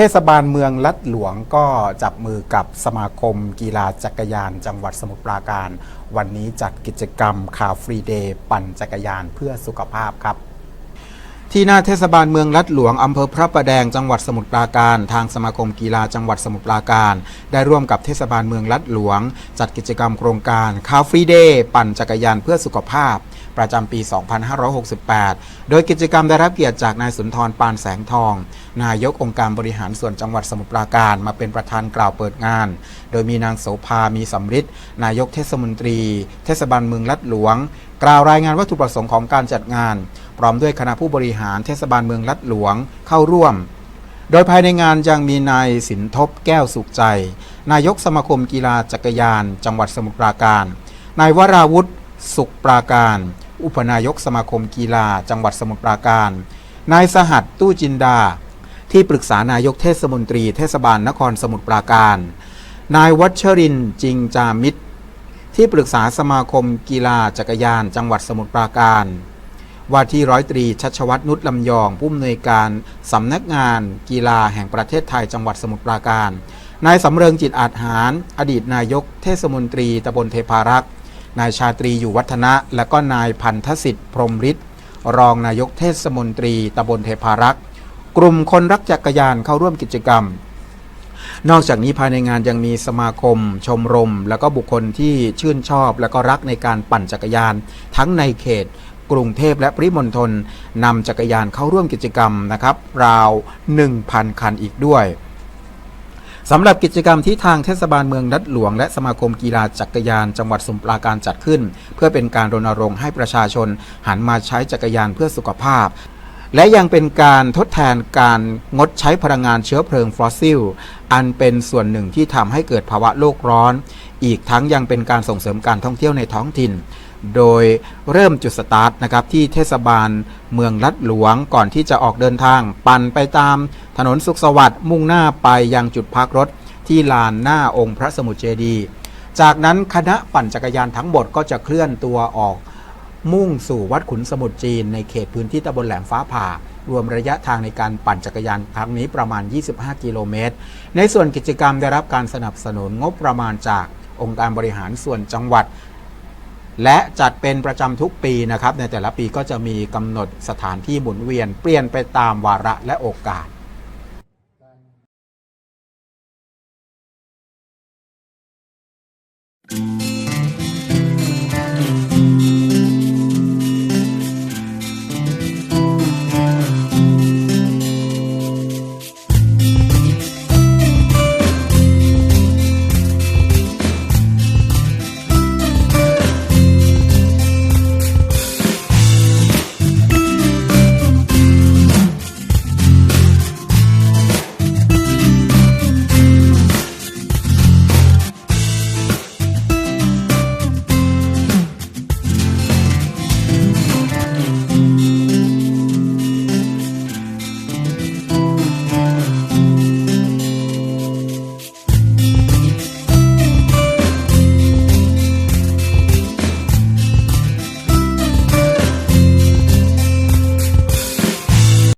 ทศบาลเมืองลัดหลวงก็จับมือกับสมาคมกีฬาจักรยาน จังหวัดสมุทรปราการ วันนี้จัดกิจกรรมคาฟรีเดย์ปั่นจักรยานเพื่อสุขภาพครับที่หน้าเทศบาลเมืองลัดหลวง อำเภอพระประแดง จังหวัดสมุทรปราการ ทางสมาคมกีฬาจังหวัดสมุทรปราการ ได้ร่วมกับเทศบาลเมืองลัดหลวง จัดกิจกรรมโครงการคาฟรีเดย์ปั่นจักรยานเพื่อสุขภาพ ประจำปี 2568 โดยกิจกรรมได้รับเกียรติจากนายสุนทรปานแสงทอง นายกองค์การบริหารส่วนจังหวัดสมุทรปราการมาเป็นประธานกล่าวเปิดงาน โดยมีนางโสภา มีสำริดนายกเทศมนตรี เทศบาลเมืองลัดหลวง กล่าวรายงานวัตถุประสงค์ของการจัดงาน พร้อมด้วยคณะผู้บริหารเทศบาลเมืองลัดหลวงเข้าร่วมโดยภายในงานยังมีนายสินทบแก้วสุขใจ นายกสมาคมกีฬาจักรยาน จังหวัดสมุทรปราการ นายวราวุฒิ สุขปราการ อุปนายกสมาคมกีฬา จังหวัดสมุทรปราการ นายสหัสตู้จินดา ที่ปรึกษานายกเทศมนตรีเทศบาลนครสมุทรปราการ นายวัชรินจิงจามิตร ที่ปรึกษาสมาคมกีฬาจักรยาน จังหวัดสมุทรปราการว่าที่ร้อยตรีชัชวัตรนุชลำยอง ผู้อำนวยการสำนักงานกีฬาแห่งประเทศไทยจังหวัดสมุทรปราการ นายสำเริงจิตอาจหาร อดีตนายกเทศมนตรีตำบลเทพารักษ์ นายชาตรีอยู่วัฒนะ และก็นายพันธสิทธิ์พรมฤทธิ์รองนายกเทศมนตรีตำบลเทพารักษ์กลุ่มคนรักจักรยานเข้าร่วมกิจกรรม นอกจากนี้ภายในงานยังมีสมาคม ชมรม แล้วก็บุคคลที่ชื่นชอบ และก็รักในการปั่นจักรยาน ทั้งในเขต กรุงเทพและปริมณฑลนำจักรยานเข้าร่วมกิจกรรมนะครับ ราว 1,000 คันอีกด้วย สำหรับกิจกรรมที่ทางเทศบาลเมืองนัดหลวง และสมาคมกีฬาจักรยาน จังหวัดสมุพรปราการจัดขึ้น เพื่อเป็นการรณรงค์ให้ประชาชน หันมาใช้จักรยานเพื่อสุขภาพ และยังเป็นการทดแทนการงดใช้พลังงานเชื้อเพลิงฟอสซิล อันเป็นส่วนหนึ่งที่ทำให้เกิดภาวะโลกร้อน อีกทั้งยังเป็นการส่งเสริมการท่องเที่ยวในท้องถิ่น โดยเริ่มจุดสตาร์ทนะครับที่เทศบาลเมืองลัดหลวงก่อนที่จะออกเดินทาง ปั่นไปตามถนนสุขสวัสดิ์มุ่งหน้าไปยังจุดพักรถที่ลานหน้าองค์พระสมุทรเจดีย์จากนั้นคณะปั่นจักรยานทั้งหมดก็จะเคลื่อนตัวออก มุ่งสู่วัดขุนสมุทรจีน ในเขตพื้นที่ตำบลแหลมฟ้าผ่า รวมระยะทางในการปั่นจักรยานครั้งนี้ประมาณ 25 กิโลเมตร ในส่วนกิจกรรมได้รับการสนับสนุนงบประมาณจากองค์การบริหารส่วนจังหวัด และจัดเป็นประจำทุกปีนะครับ ในแต่ละปีก็จะมีกำหนดสถานที่หมุนเวียน เปลี่ยนไปตามวาระและโอกาส